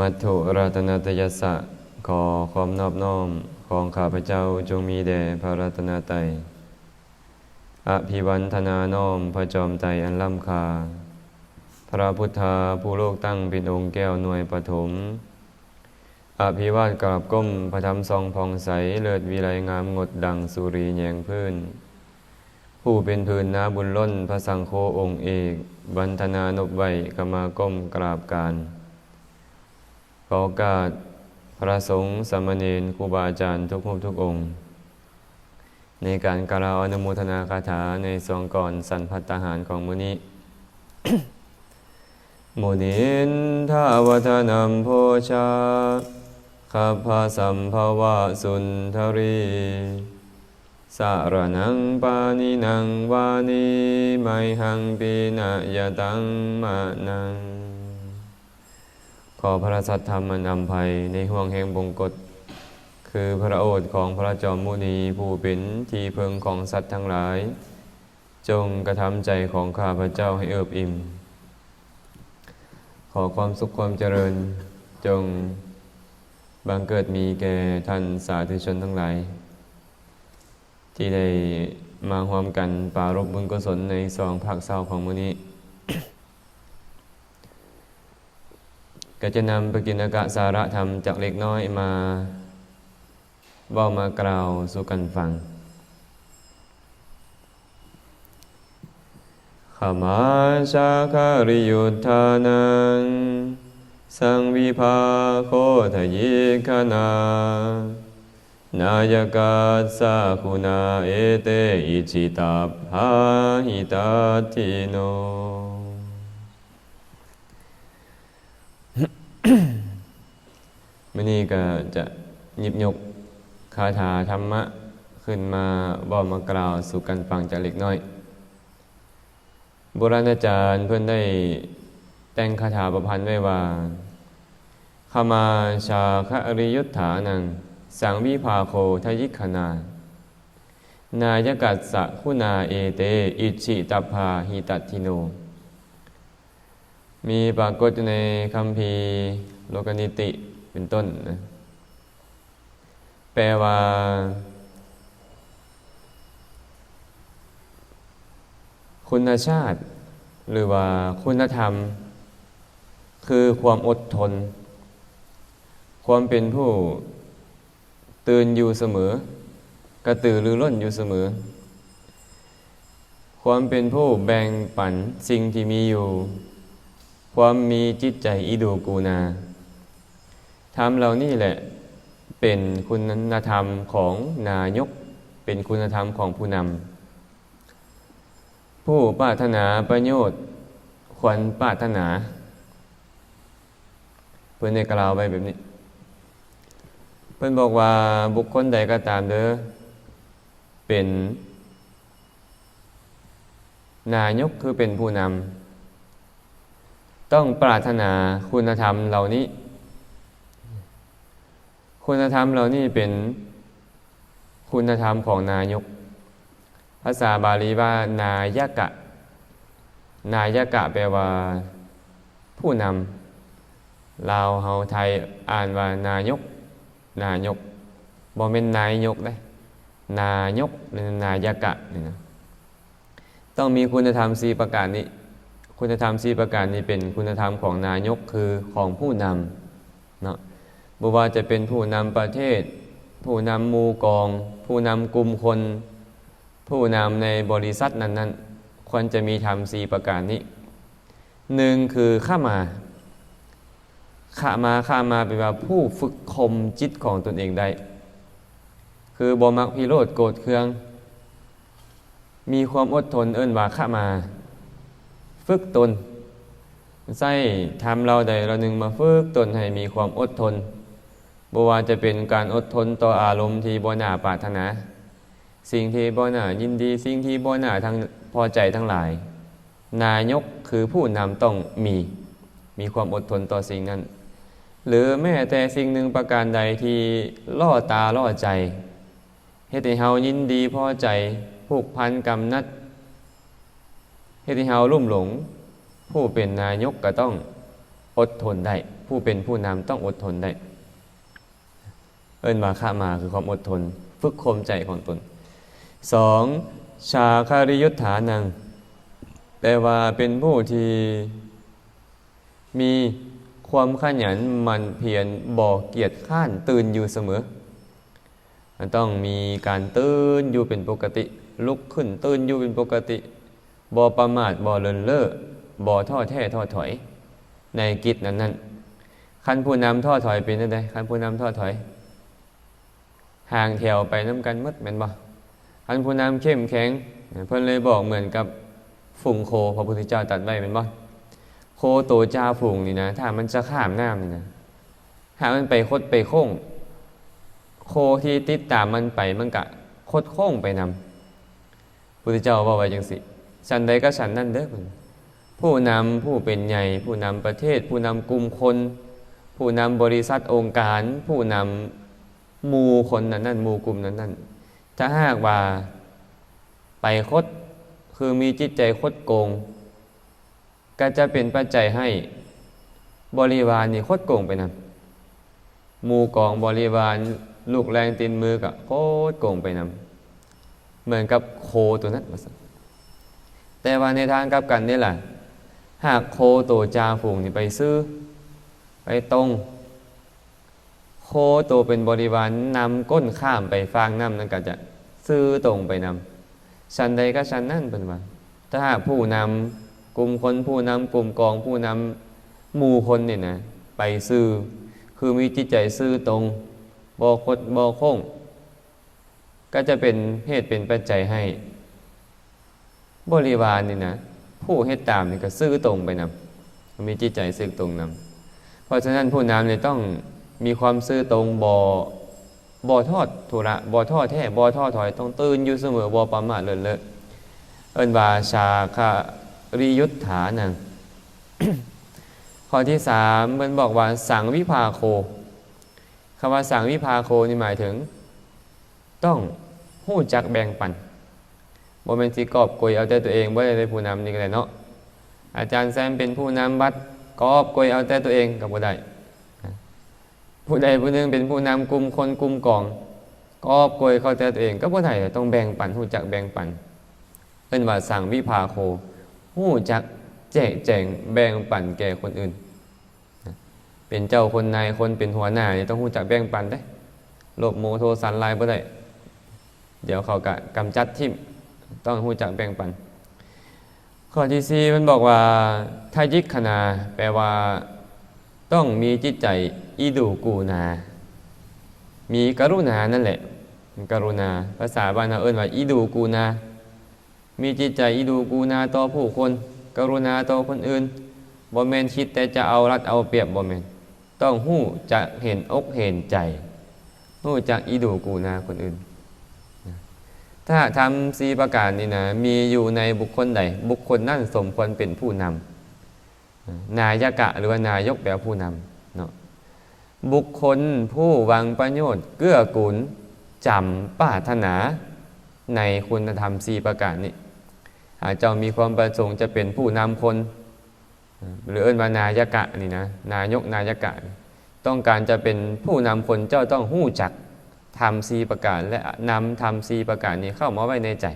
มัตถุรัตนตยสสะขอความนอบน้อมของข้าพเจ้าจงมีแด่พระรัตนตรัยอภิวันธนาน้อมพระจอมไตรอันล้ำคา พระพุทธาผู้โลกตั้งเป็นองค์แก้วหน่วยปฐมอภิวาทกราบก้มพระธรรมทรงพองใสเลิศวิไลงามงดดังสุรีแยงพื้น ผู้เป็นพื้นนาบุญล้นพระสังโฆองค์เอกบรรธนานบไวกมาก้มกราบการ อโอกาสพระสงฆ์สามเณรครูบาอาจารย์ทุกรูปทุกองค์ ในการกล่าวอนุโมทนาคาถาในสองก่อนสันพัตตาหารของมุนี้โมนินทาวัฒนมโพชาขับพาสัมภวะสุนทรีสารนังปานินังวานิไมหังปีนะยตังมานัง ขอพระสัทธรรมอันอำภัยในห่วงแห่งบงกฎคือพระโอษฐ์ของพระจอมมุนีผู้เป็นที่เพิงของสัตว์ทั้งหลาย จงกระทำใจของข้าพระเจ้าให้เอิบอิ่ม ขอความสุขความเจริญจงบังเกิดมีแก่ท่านสาธุชนทั้งหลาย ที่ได้มาร่วมกันปารบบุญกุศลในสองภาคเศร้าของมื้อนี้ ก็จะนำปกิณกะสาระธรรมจากเล็กน้อยมาเว้ามากล่าวสู่กันฟังขมาชาคาริยุทธานัง สังวิภาโคทยิคนา นายกาสาคุณาเอเตอิจิตาภาหิตาทิโน มื่อนี้ก็จะหยิบยกคาถาธรรมะ ขึ้นมาบอกมากล่าวสู่กันฟังจากเล็กน้อยโบราณอาจารย์เพื่อนได้แต่งคาถาประพันธ์ไว้ว่าขมาชาคะอริยุทธานัง สังวิภาโคทยิคนา นายกัสสะคุณาเอเต อิชิตพาหิตัทิโน มีปรากฏอยู่ในคำพีโลกนิติเป็นต้นนะแปลว่า คุณชาติ หรือว่าคุณธรรม คือความอดทน ความเป็นผู้ตื่นอยู่เสมอ กระตือรือร้นอยู่เสมอ ความเป็นผู้แบ่งปันสิ่งที่มีอยู่ ความมีจิตใจอิดูกูนาธรรมเหล่านี้แหละเป็นคุณธรรมของนายก เป็นคุณธรรมของผู้นำผู้ปรารถนาประโยชน์ ควรปรารถนา เพื่อนในกล่าวไว้แบบนี้ เพื่อนบอกว่าบุคคลใดก็ตามเด้อเป็น นายกคือเป็นผู้นำ ต้องปรารถนาคุณธรรมเหล่านี้ คุณธรรมเหล่านี้เป็นคุณธรรมของนายก ภาษาบาลีว่านายกะ นายกะแปลว่า ผู้นำลาวเฮาไทยอ่านว่านายก นายกบ่เป็นนายกได้นายกหรือนายกะนี่นะต้องมีคุณธรรมสีประการนี้ คุณธรรมสีประการนี้เป็นคุณธรรมของนายกคือของผู้นำเนาะบ่ว่าจะเป็นผู้นำประเทศ ผู้นำมูกอง ผู้นำกลุ่มคน ผู้นำในบริษัทนั้น ๆ ควรจะมีธรรมสีประการนี้หนึ่งคือข้ามาข้ามาข้ามาเป็นว่าผู้ฝึกคมจิตของตนเองได้ คือบอมักพิโรธโกรธเคือง มีความอดทนเอิ้นว่าข้ามา ฝึกตนใส่ทำเราใดเราหนึ่งมาฝึกตนให้มีความอดทนบว่าจะเป็นการอดทนต่ออารมณ์ที่บ่หน้าปรารถนา สิ่งที่บ่หน้ายินดี สิ่งที่บ่หน้าทางพอใจทั้งหลาย นายกคือผู้นำต้องมี มีความอดทนต่อสิ่งนั้น หรือแม้แต่สิ่งหนึ่งประการใดที่ล่อตาล่อใจเฮ็ดให้เฮายินดีพอใจผูกพันกำนัด เฮ็ดให้เฮาลุ่มหลง ผู้เป็นนายกก็ต้องอดทนได้ ผู้เป็นผู้นำต้องอดทนได้ เอิ้นว่าข้ามาคือความอดทน ฝึกคมใจของตนสองชาคาริยุทธานังแปลว่าเป็นผู้ที่มีความขยันมันเพียรบอกเกียรติข้านตื่นอยู่เสมอ มันต้องมีการตื่นอยู่เป็นปกติ ลุกขึ้นตื่นอยู่เป็นปกติ บอประมาทบอเลินเล่อบอท้อแท้ท้อถอย ในกิจนั้นนั้นคันผู้นำท้อถอยเป็นยังไงคันผู้นำท้อถอย ห่างแถวไปน้ำกันมดแม่นบ่คันผู้นำเข้มแข็ง เพิ่นเลยบอกเหมือนกับฝูงโคพระพุทธเจ้าตัดไว้แม่นบ่โคโตจ้าฝูงนี่นะ ถ้ามันจะข้ามน้ำนี่นะถ้ามันไปคดไปโค้ง โคที่ติดตามมันไปมันกะคดโค้งไปนำพุทธเจ้าบอกไว้จังสิ ฉันใดก็ฉันนั่นเด้อมันผู้นำผู้เป็นใหญ่ ผู้นำประเทศ ผู้นำกลุ่มคน ผู้นำบริษัทองค์การ ผู้นำหมู่คนนั้นนั่นหมู่กลุ่มนั้นนั่นถ้าหากว่าไปคดคือมีจิตใจคดโกง ก็จะเป็นปัจจัยให้บริวารนี่คดโกงไปนำหมู่กองบริวารลูกแรงตีนมือกับโคตรโกงไปนำเหมือนกับโคตัวนั้นมาสัก แต่ว่าในทางกลับกันนี่แหละ หากโคตัวจาฝูงนี่ไปซื้อ ไปตรง โคตัวเป็นบริวารนำก้นข้ามไปฟางน้ำนั่นก็จะซื้อตรงไปนำชันใดก็ชันนั่นเป็นว่าถ้าหากผู้นำกลุ่มคนผู้นำกลุ่มกองผู้นำหมู่คนนี่นะไปซื้อคือมีจิตใจซื้อตรงบอคดบอโค้งก็จะเป็นเหตุเป็นปัจจัยให้ บริวารนี่นะผู้เฮ็ดตามนี่ก็ซื้อตรงไปนำมีจิตใจซื้อตรงนำเพราะฉะนั้นผู้นำเนี่ยต้องมีความซื่อตรงบอบอทอดทุระบอทอดแท้บอทอดถอยต้องตื่นอยู่เสมอบอประมาทเลินเลอะเอินวาชาคาริยุทธานังข้อที่สามมันบอกว่าสังวิภาโคคำว่าสังวิภาโคนี่หมายถึง ต้องหู้จักแบ่งปัน โมเมนต์สีกอบกวยเอาแต่ตัวเองว่ได้ผู้นำนี่ก็ได้เนาะอาจารย์แซมเป็นผู้นำบัดกอบกวยเอาแต่ตัวเองกับผู้ใดผู้ใดผู้หนึ่งเป็นผู้นำกลุ่มคนกลุ่มกองกอบกวยเข้าแต่ตัวเอง ก็ผู้ใดต้องแบ่งปันหู้จักแบ่งปันเป็นว่าสั่งวิภาโคหู้จักแจกแจงแบ่งปันแก่คนอื่น เป็นเจ้าคนนายคนเป็นหัวหน้านี่ต้องหู้จักแบ่งปันได้โลบโมโทสันลายบ่ได้เดี๋ยวเขากะกำจัดทิม ต้องหู้จักแบ่งปัน ข้อที่สี่มันบอกว่าทายิกขณาแปลว่า ต้องมีจิตใจอีดูกูนา มีกรุณานั่นแหละ กรุณา ภาษาบานเราเอิ้นว่าอีดูกูนา มีจิตใจอีดูกูนาต่อผู้คน กรุณาต่อคนอื่นบ่แมนคิดแต่จะเอารัดเอาเปรียบบ่แมนต้องหู้จะเห็นอกเห็นใจหู้จักอีดูกูนาคนอื่น ถ้าทำสีประการนี่นะมีอยู่ในบุคคลใด บุคคลนั่นสมควรเป็นผู้นำนายกะหรือว่านายกแปลผู้นำเนาะบุคคลผู้วังประโยชน์เกื้อกูลจำปรารถนาในคุณธรรมสีประการนี้หากเจ้ามีความประสงค์จะเป็นผู้นำคน หรือเอิ้นว่านายกะนี่นะนายกนายกะ ต้องการจะเป็นผู้นำคนเจ้าต้องหู้จัก ทำสีประการและนำทำสีประการนี้เข้ามาไว้ในใจ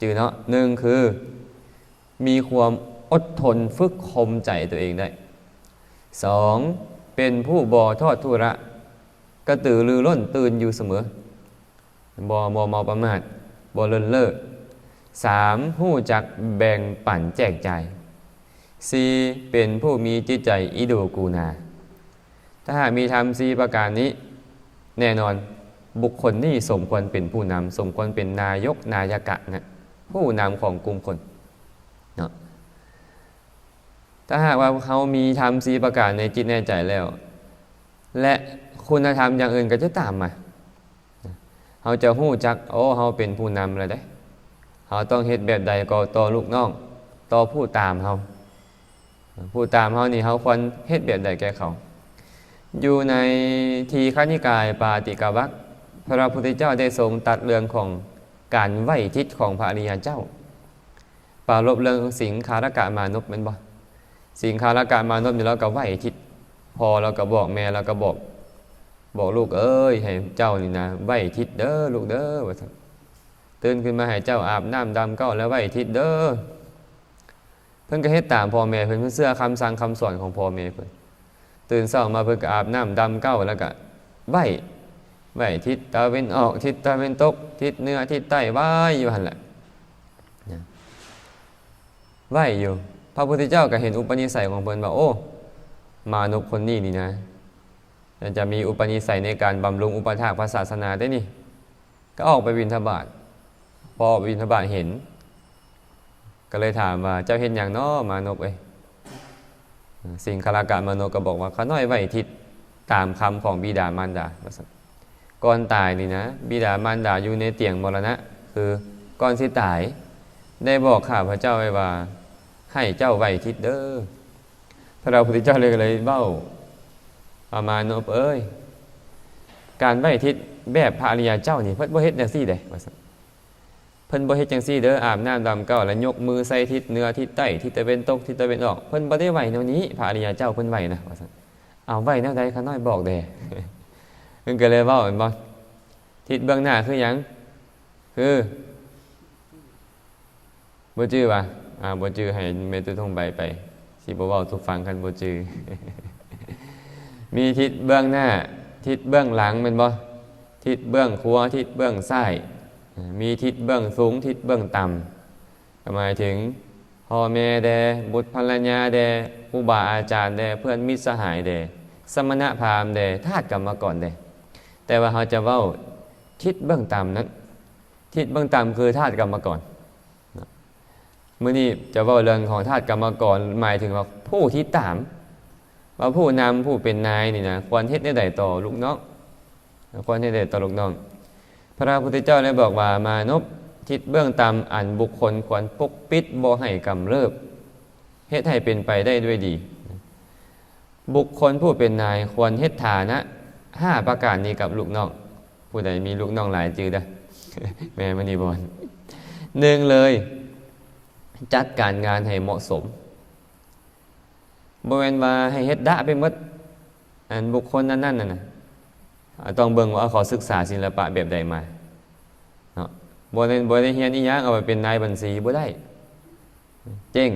จือเนาะหนึ่งคือ มีความอดทนฝึกคมใจตัวเองได้สองเป็นผู้บอทอดทุระกระตือรือร้นตื่นอยู่เสมอบอบอเมาประมาทบอเลินเล่อสามผู้จักแบ่งปั่นแจกใจสี่เป็นผู้มีจิตใจอิดูกูนา ถ้าหากมีทำสี่ประการนี้ แน่นอนบุคคลนี้สมควรเป็นผู้นำสมควรเป็นนายกนายกะนะผู้นำของกลุ่มคนเนาะถ้าหากว่าเขามีทำสีประกาศในจิตในใจแล้ว และคุณธรรมอย่างอื่นก็จะตามมาเขาจะหู้จักโอ้เขาเป็นผู้นำเลยได้เขาต้องเฮ็ดแบบใดก็ต่อลูกน้องต่อผู้ตามเขาผู้ตามเขานี่เขาควรเฮ็ดแบบใดแก่เขา อยู่ในทีฆนิกายปาติกาวักพระพุทธเจ้าได้ทรงตัดเรื่องของการไหวทิศของพระอริยเจ้า ปารบเรื่องสิงคารกะมานพเป็นบ่สิงคาลกะมานพนี่เราก็ไหวทิศพอเราก็บอกแม่เราก็บอก บอกลูกเอ้ยให้เจ้านี่นะไหวทิศเด้อลูกเด้อว่าตื่นขึ้นมาให้เจ้าอาบน้ำดำเก้าแล้วไหวทิศเด้อเพิ่นก็เฮ็ดตามพ่อแม่เพิ่นเพิ่นเสื้อคำสั่งคำสอนของพ่อแม่เพิ่น ตื่นเช้ามาเพิ่นก็อาบน้ำดำเก้าแล้วก็ไหวไหวทิศตะวันออกทิศตะวันตก ทิศเหนือทิศใต้ไหวอยู่หันแหละไหวอยู่ พระพุทธเจ้าก็เห็นอุปนิสัยของเพิ่นว่าโอ้ มานพคนนี้นี่นะจะมีอุปนิสัยในการบำรุงอุปถากพระศาสนาได้นี่ ก็ออกไปบิณฑบาตพอออกไปบิณฑบาตเห็น ก็เลยถามว่าเจ้าเห็นอย่างน้อมานพเอ้ สิ่งคารากะมานก็บอกว่าขาน้อยไหวทิศตามคำของบิดามารดาก่อนตายนี่นะ บิดามารดาอยู่ในเตียงมรณะ คือก่อนสิตาย ได้บอกข้าพระเจ้าไว้ว่า ให้เจ้าไหวทิศเด้อพระเราพุทธเจ้าเลยเลยเบ้าประมาณนบเอ้ยการไหวทิศแบบพระอริยเจ้านี่เพิ่นบ่เฮ็ดจังซี่เด้ว่าซั่น เพิ่นบ่เฮ็ดจังซี่เด้ออาบน้ำดำเก้าแล้วยกมือใส่ทิศเหนือทิศใต้ทิศตะเวนตกทิศตะเวนออกเพิ่นบ่ได้ไหวแนวนี้พระอริยเจ้าเพิ่นไหวนะว่าซั่นเอาไหวแนวใดข้าน้อยบอกเด้เพิ่นก็เลยเว้าเห็นบ่ทิศเบื้องหน้าคือหยังคือบ่จื้อว่าอ่าบ่จื้อให้เมตุทงใบไปสิบเว้าทุกฟังกันบ่จื้อมีทิศเบื้องหน้า ทิศเบื้องหลังเป็นบ่ทิศเบื้องขวาทิศเบื้องซ้าย มีทิศเบื้องสูงทิศเบื้องต่ำก็หมายถึงพ่อแม่แดบุตรภรรยาแดครูบาอาจารย์แดเพื่อนมิตรสหายแดสมณะพราหมณ์แดทาสกรรมก่อนแดแต่ว่าเขาจะเว้าทิศเบื้องต่ำนั้น ทิศเบื้องต่ำคือทาสกรรมก่อนเมื่อนี้จะว่าเรื่องของทาสกรรมกรหมายถึงว่าผู้ที่ตาม ว่าผู้นำผู้เป็นนายนี่นะควรเฮ็ดได้ใดต่อลูกน้องควรเฮ็ดได้ต่อลูกน้อง พระพุทธเจ้าได้บอกว่ามานพทิศเบื้องต่ำอันบุคคลควรปกปิดบ่ให้กำเริบเฮ็ดให้เป็นไปได้ด้วยดี บุคคลผู้เป็นนายควรเฮ็ดฐานะห้าประการนี้กับลูกน้อง ผู้ใดมีลูกน้องหลายจือได้แม่มณีบอลหนึ่งเลย จัดการงานให้เหมาะสมบริเวณว่าให้เฮ็ดดะไปหมดอันบุคคลนั้นๆน่ะนะ ต้องเบิ่งว่าเขาศึกษาศิลปะแบบใดมาเนาะบ่ได้บ่ได้เฮียนอีหยังเอาไปเป็นนายบัญชีบ่ได้ เจ๊ง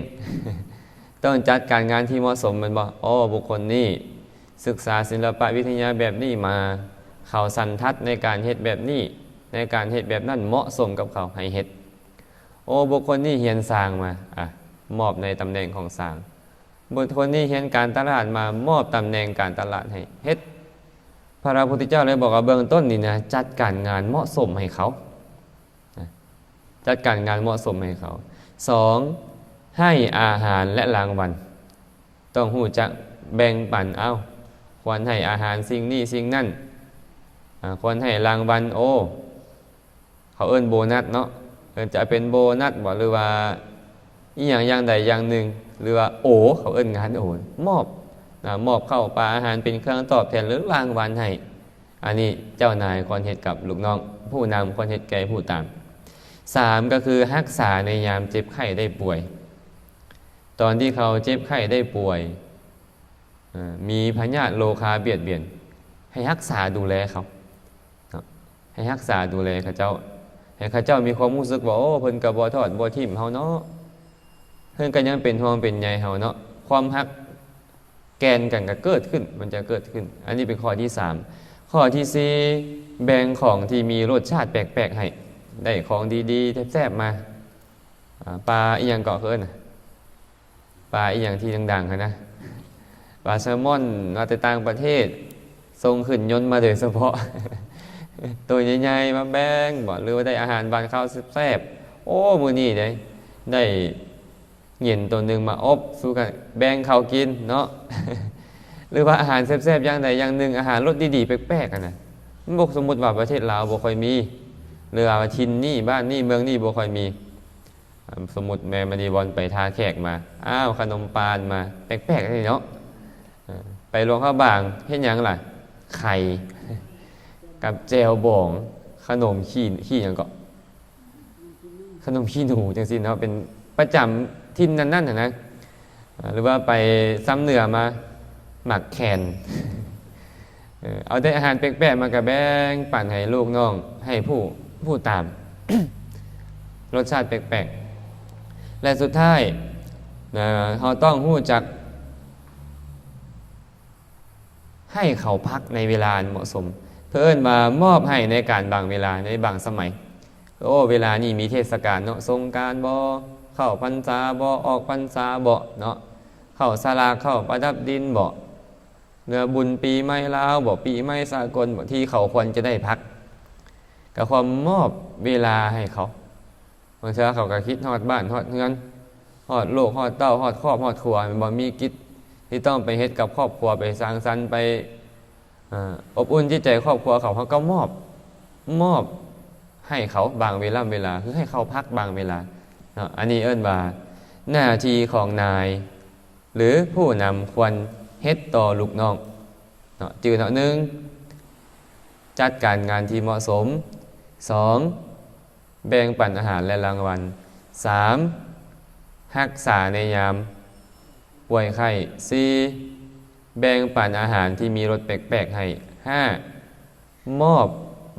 ต้องจัดการงานที่เหมาะสมมันบ่อ๋อบุคคลนี้ศึกษาศิลปะวิทยาแบบนี้มา เขาสันทัดในการเฮ็ดแบบนี้ในการเฮ็ดแบบนั้นเหมาะสมกับเขาให้เฮ็ดโอ้บุคคลนี่เฮียนสร้างมาอะมอบในตำแหน่งของสร้างบุคคลนี่เฮียนการตลาดมามอบตำแหน่งการตลาดให้เฮ็ด พระพุทธเจ้าเลยบอกว่าเบื้องต้นนี่นะจัดการงานเหมาะสมให้เขาจัดการงานเหมาะสมให้เขาสองให้อาหารและรางวัลต้องหูจักแบ่งปันเอาควรให้อาหารสิ่งนี้สิ่งนั่นควรให้รางวัลโอ้เขาเอิ้นโบนัสเนาะเอื้นจะเป็นโบนัสบอกหรือว่าอีอย่างอย่างใดอย่างหนึ่งหรือว่าโอ เขาเอิ้นงานโอมอบ มอบเข้าวปลาอาหารเป็นเครื่องตอบแทนหรือรางวัลให้ อันนี้เจ้านายควรเหตุกับลูกน้อง ผู้นำควรเหตุแก่ผู้ตามสามก็คือรักษาในยามเจ็บไข้ได้ป่วย ตอนที่เขาเจ็บไข้ได้ป่วย มีพยาโลคาเบียดเบียน ให้รักษาดูแลเขาให้รักษาดูแลเขาเจ้า ให้ข้าเจ้ามีความรู้สึกว่าโอ้เพิ่นกับ่ทอดบ่ทิ่มเฮาเนาะเพิ่นก็ยังเป็นห่วงเป็นใยเฮาเนาะความฮัก แกนกันก็เกิดขึ้น มันจะเกิดขึ้น อันนี้เป็นข้อที่สามข้อที่สี่แบ่งของที่มีรสชาติแปลกๆให้ ได้ของดีๆแซ่บๆมาปลาอีหยังเกาะเคินปลาอีหยังที่ดังๆนะปลาแซลมอนมาแต่ต่างประเทศทรงขึ้นยนต์มาโดยเฉพาะ ตัวใหญ่ๆมาแบ่งบอกหรือว่าได้อาหารบานข้าวแซ่บโอ้มือนี่ได้ได้ เย็นตัวหนึ่งมาอบสู้กันแบ่งเขากินเนาะหรือว่าอาหารแซ่บๆอย่างใดอย่างหนึ่งอาหารรสดีๆแปลกๆกันนะบกสมมติว่าประเทศลาวบ่ค่อยมีหรือว่าทินนี่บ้านนี่เมืองนี่บ่ค่อยมี สมมติแม่มณีบอลไปทาแขกมาอ้าวขนมปานมาแปลกๆนี่เนาะไปหลวงข้าวบางเห็นยังล่ะ ไข่ กับเจลบองขนมขี้ขี้ย่างก็ ขนมขี้หนูจังสิเนาะเป็น ประจำทินนั่นนั่นนะอ่าหรือว่าไปซ้ำเหนือมาหมักแคนเอาได้อาหารแปลกๆมากระแบงปั่นให้ลูกน้อง ให้ผู้ผู้ตาม รสชาติแปลกๆ และสุดท้ายเราต้องหู้จัก ให้เขาพักในเวลาเหมาะสม เพื่อนมามอบให้ในการบางเวลาในบางสมัย โอ้ เวลานี้มีเทศกาลเนาะสงการบ่ เข้าพรรษาบ่ออกพรรษาบ่เนาะเข้าสลาเข้าประดับดินบ่เนื้อบุญปีใหม่ลาวบ่ปีใหม่สากลบ่ที่เขาควรจะได้พักกับความมอบเวลาให้เขาบางเช้าเขาก็คิดฮอดบ้านฮอดเฮือนฮอดโลกฮอดเต้าฮอดครอบฮอดครัวบ่มีกิจที่ต้องไปเฮ็ดกับครอบครัวไปสร้างสรรค์ไปอบอุ่นจิตใจครอบครัวเขาเขาก็มอบมอบให้เขาบางเวลาเวลาคือให้เขาพักบางเวลา อันนี้เอิ้นว่า หน้าที่ของนาย หรือผู้นำควรเฮ็ดต่อลูกน้องเนาะจือเนาะหนึ่งจัดการงานที่เหมาะสมสองแบ่งปันอาหารและรางวัลสามรักษาในยามป่วยไข้สี่แบ่งปันอาหารที่มีรสแปลกๆให้ห้ามอบ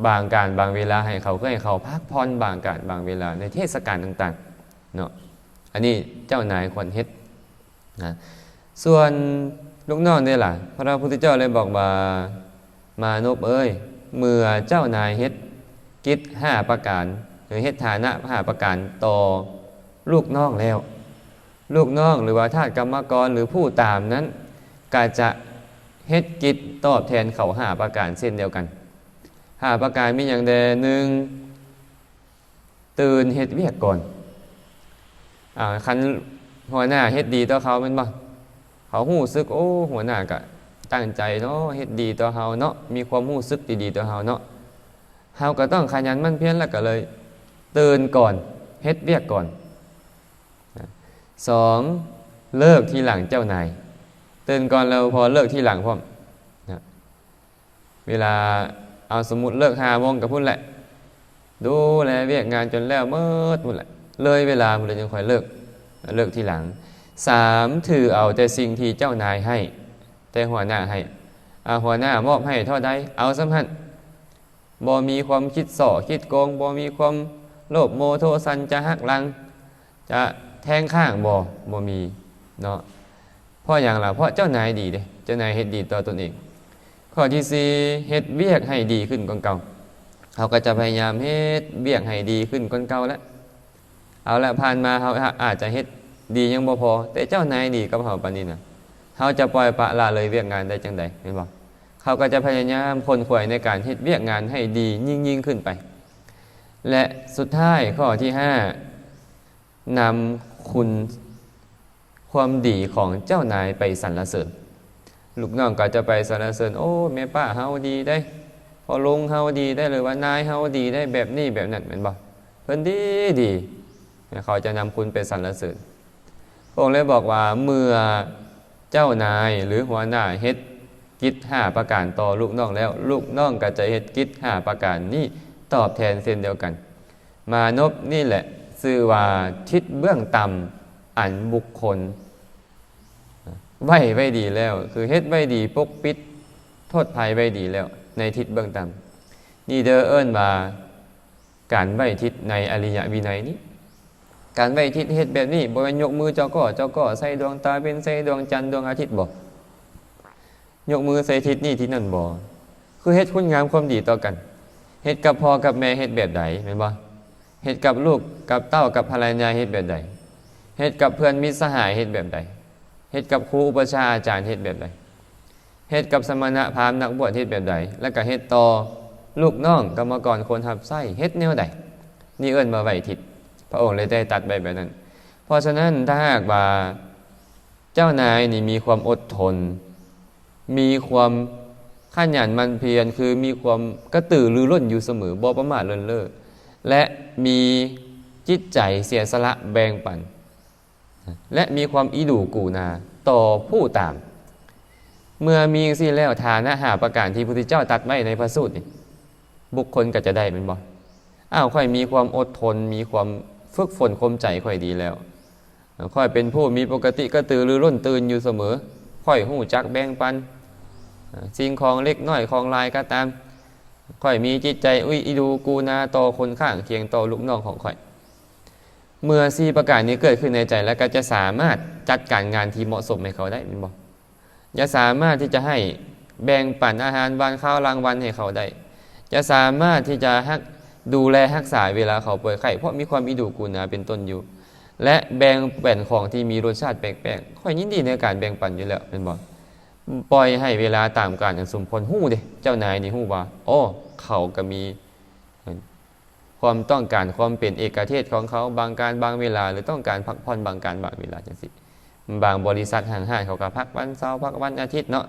บางการบางเวลาให้เขาเพื่อให้เขาพักผ่อนบางการบางเวลาในเทศกาลต่างๆ เนาะอันนี้เจ้านายควรเฮ็ดนะส่วนลูกน้องเนี่ยล่ะ พระพุทธเจ้าเลยบอกว่ามานพเอ้ยเมื่อเจ้านายเฮ็ดกิจห้าประการหรือเฮ็ดฐานะห้าประการต่อลูกน้องแล้ว ลูกน้องหรือว่าทาสกรรมกรหรือผู้ตามนั้นก็จะเฮ็ดกิจตอบแทนเขาห้าประการเช่นเดียวกันห้าประการมีอย่างใดหนึ่งตื่นเฮ็ดเวียกก่อน อ่าคันหัวหน้าเฮ็ดดีต่อเขาแมันบ่เขาหู้สึกโอ้หัวหน้าก็ตั้งใจเนาะเฮ็ดดีต่อเฮาเนาะมีความหู้สึกดีๆต่อเฮาเนาะเฮาก็ต้องขยันมั่นเพียรแล้วก็เลยตื่นก่อนเฮ็ดเวียกก่อนสองเลิกที่หลังเจ้านายตื่นก่อนแล้วพอเลิกที่หลังพร้อมนะเวลาเอาสมมติเลิกหาโมงกับพุ่นแหละ ดูแลเวียกงานจนแล้วเมื่อพุ่นแหละ เลยเวลาพุ่นเลยจึงค่อยเลิกเลิกทีหลังสามถือเอาแต่สิ่งที่เจ้านายให้ แต่หัวหน้าให้อาหัวหน้ามอบให้เท่าใดเอาสำคัญบ่มีความคิดส่อคิดโกงบ่มีความโลภโมโทสันจะหักหลัง จะแทงข้างบ่บ่มีเนาะเพราะอย่างไรเพราะเจ้านายดีเด้เจ้านายเฮ็ดดีต่อตนเอง ข้อที่สี่เฮ็ดเวียกให้ดีขึ้นกว่าเก่าเขาก็จะพยายามเฮ็ดเวียกให้ดีขึ้นกว่าเก่าแล้ว เอาละผ่านมาเขาอาจจะเฮ็ดดียังบ่พอ แต่เจ้านายดีกับเขาปานนี้นะเขาจะปล่อยปะละเลยเวียกงานได้จังใดเห็นบ่เขาก็จะพยายามคนขวยในการเฮ็ดเวียกงานให้ดียิ่งยิ่งขึ้นไป และสุดท้ายข้อที่ห้านำคุณความดีของเจ้านายไปสรรเสริญลูกน้องก็จะไปสรรเสริญโอ้แม่ป้าเฮาดีได้ พอลงเฮาดีได้เลยว่านายเฮาดีได้แบบนี้แบบนั้นเป็นบ่เพิ่นดีดี เขาจะนำคุณไปสรรเสริญพระองค์เลยบอกว่าเมื่อเจ้านายหรือหัวหน้าเฮ็ดกิจห้าประการต่อลูกน้องแล้ว ลูกน้องก็จะเฮ็ดกิจห้าประการนี้ตอบแทนเช่นเดียวกัน มานพนี่แหละชื่อว่าทิศเบื้องต่ำอันบุคคลไว้ไว้ดีแล้ว คือเฮ็ดไว้ดีปกปิด โทษภัยไว้ดีแล้ว ในทิศเบื้องต่ำนี่เดอเอิ้นว่าการไว้ทิศในอริยวินัยนี้ การไว้ทิศเฮ็ดแบบนี้บ่แม่นยกมือเจ้าก็เจ้าก็ใส่ดวงตาเป็นใส่ดวงจันทร์ดวงอาทิตย์บ่ยกมือใส่ทิศนี้ทิศนั้นบ่คือเฮ็ดคุณงามความดีต่อกันเฮ็ดกับพ่อกับแม่เฮ็ดแบบใดแม่นบ่เฮ็ดกับลูกกับเต้ากับภรรยาเฮ็ดแบบใดเฮ็ดกับเพื่อนมิตรสหายเฮ็ดแบบใดเฮ็ดกับครูอุปชาอาจารย์เฮ็ดแบบใดเฮ็ดกับสมณะพราหมณ์นักบวชเฮ็ดแบบใดแล้วก็เฮ็ดต่อลูกน้องกรรมกรคนทับไส้เฮ็ดแนวใดนี่เอิ้นมาไหวทิศ พระองค์เลยได้ตัดไปแบบนั้น เพราะฉะนั้นถ้าหากว่าเจ้านายนี่มีความอดทน มีความขยันมันเพียรคือมีความกระตือรือร้นอยู่เสมอบ่ประมาทเลินเล่อและมีจิตใจเสียสละแบ่งปัน และมีความอีดูกูนา ต่อผู้ตาม เมื่อมีสิ่แล้วฐานะหาประการที่พระพุทธเจ้าตัดไว้ในพระสูตรนี่บุคคลก็จะได้เป็นบ่อ้าวค่อยมีความอดทนมีความ ฝึกฝนคมใจค่อยดีแล้วค่อยเป็นผู้มีปกติก็ตื่นหรือร่นตื่นอยู่เสมอ ค่อยหู้จักแบ่งปันสิ่งของเล็กน้อยของลายก็ตาม ค่อยมีจิตใจอุ้ยอีดูกูนาต่อคนข้างเคียงต่อลูกน้องของค่อย เมื่อสีประการนี้เกิดขึ้นในใจแล้วก็จะสามารถจัดการงานที่เหมาะสมให้เขาได้เป็นบอกจะสามารถที่จะให้แบ่งปันอาหารวันข้าวรางวัลให้เขาได้ จะสามารถที่จะฮัก ดูแลรักษาเวลาเขาป่วยไข้เพราะมีความอีดูกูนาเป็นต้นอยู่ และแบ่งแบ่งของที่มีรสชาติแปลกๆค่อยยินดีในการแบ่งปันอยู่แล้วเป็นบอกปล่อยให้เวลาตามการอย่างสมพลหู้เด้เจ้านายนี่หู้ว่าโอ้เขาก็มี ความต้องการความเป็นเอกเทศของเขาบางการบางเวลา หรือต้องการพักผ่อนบางการบางเวลาจังสิบางบริษัทห่างห้านเขาก็พักวันเสาร์พักวันอาทิตย์เนาะ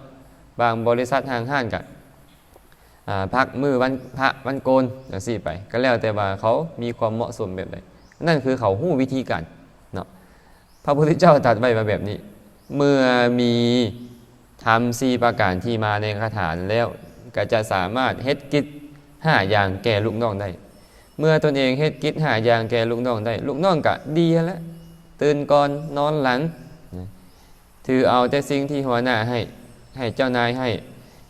บางบริษัทห่างห้านกับ พักมือวันพระวันโกนจังสิไป ก็แล้วแต่ว่าเขามีความเหมาะสมแบบใดนั่นคือเขาหู้วิธีการเนาะพระพุทธเจ้าตรัสไว้มาแบบนี้ เมื่อมีทำสีประการที่มาในคาถาแล้วก็จะสามารถเฮ็ดกิจห้าอย่างแก่ลูกน้องได้ เมื่อตนเองเฮ็ดกิจหาอย่างแก่ลูกน้องได้ ลูกน้องก็ดีแล้วตื่นก่อนนอนหลัง ถือเอาแต่สิ่งที่หัวหน้าให้ให้เจ้านายให้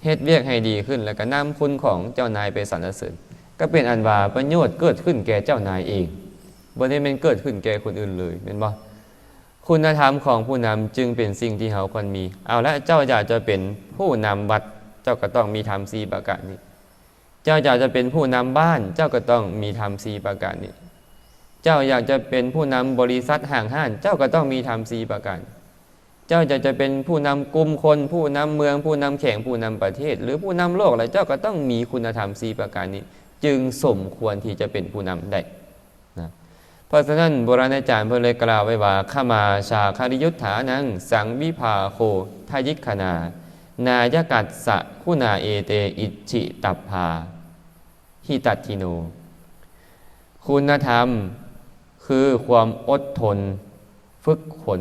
เฮ็ดเวียกให้ดีขึ้น แล้วก็นำคุณของเจ้านายไปสรรเสริญก็เป็นอันว่าประโยชน์เกิดขึ้นแก่เจ้านายเองบ่ได้เป็นเกิดขึ้นแก่คนอื่นเลยเป็นบ่คุณธรรมของผู้นำจึงเป็นสิ่งที่เขาควรมี เอาละเจ้าอยากจะเป็นผู้นำวัดเจ้าก็ต้องมีธรรมสีประการนี้ เจ้าอยากจะเป็นผู้นำบ้านเจ้าก็ต้องมีธรรมสีประการนี้ เจ้าอยากจะเป็นผู้นำบริษัทห่างห้าน เจ้าก็ต้องมีธรรมสีประการ เจ้าอยากจะเป็นผู้นำกลุ่มคน ผู้นำเมือง ผู้นำแข่งผู้นำประเทศ หรือผู้นำโลกอะไรเจ้าก็ต้องมีคุณธรรมสีประการนี้ จึงสมควรที่จะเป็นผู้นำได้นะเพราะฉะนั้นโบราณอาจารย์เพิ่นเลยกล่าวไว้ว่าขามาชาคาริยุทธานังสังวิภาโคทายิคนา นายกัสสะคุณาเอเตอิจิตัพพาฮิตัติโน คุณธรรมคือความอดทน ฝึกฝน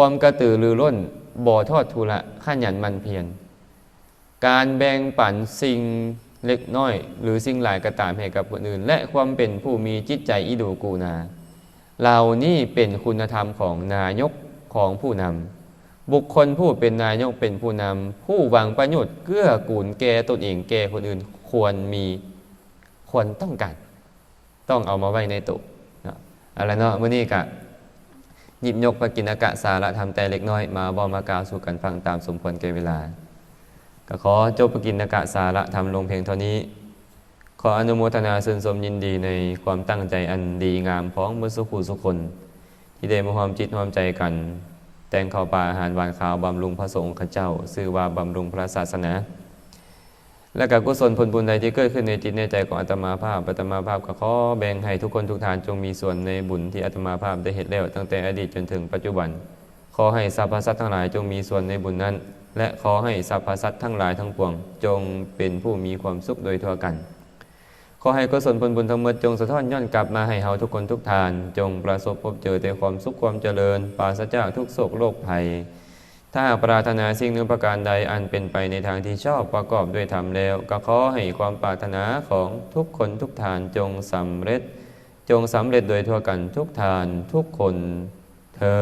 ความกระตือรือร้นบ่อทอดทุระขยันมันเพียรการแบ่งปันสิ่งเล็กน้อย หรือสิ่งหลายกระตามให้กับคนอื่น และความเป็นผู้มีจิตใจอิดูกูนาเหล่านี้เป็นคุณธรรมของนายกของผู้นำบุคคลผู้เป็นนายกเป็นผู้นำผู้วังประโยชน์เกื้อกูลแก่ตนเองแก่คนอื่นควรมีควรต้องการ ต้องเอามาไว้ในตุนะอะไรเนาะเมื่อนี้กะ หยิบยกปกินกะสาระทำแต่เล็กน้อย มาบอมากล่าวสู่กันฟังตามสมควรแก่เวลา ก็ขอจบปกินกะสาระทำลงเพียงเท่านี้ ขออนุโมทนาสินสมยินดีในความตั้งใจอันดีงามของมุสุขุสุคน ที่ได้มาความจิตความใจกัน แต่งข้าวปลาอาหารหวานข้าวบำรุงพระสงฆ์ข้าเจ้า ซื่อว่าบำรุงพระศาสนา และกับกุศลผลบุญใดที่เกิดขึ้นในจิตในใจของอาตมาภาพอาตมาภาพก็ขอแบ่งให้ทุกคนทุกทานจงมีส่วนในบุญที่อาตมาภาพได้เห็นแล้วตั้งแต่อดีตจนถึงปัจจุบัน ขอให้สรรพสัตว์ทั้งหลายจงมีส่วนในบุญนั้น และขอให้สรรพสัตว์ทั้งหลายทั้งปวง จงเป็นผู้มีความสุขโดยทั่วกัน ขอให้กุศลผลบุญทั้งหมดจงสะท้อนย้อนกลับมาให้เฮาทุกคนทุกทาน จงประสบพบเจอแต่ความสุขความเจริญปราศจากทุกโศกโรคภัย ถ้าปรารถนาสิ่งหนึ่งประการใดอันเป็นไปในทางที่ชอบประกอบด้วยธรรมแล้ว ก็ขอให้ความปรารถนาของทุกคนทุกทานจงสำเร็จ จงสำเร็จโดยทั่วกันทุกทานทุกคนเธอ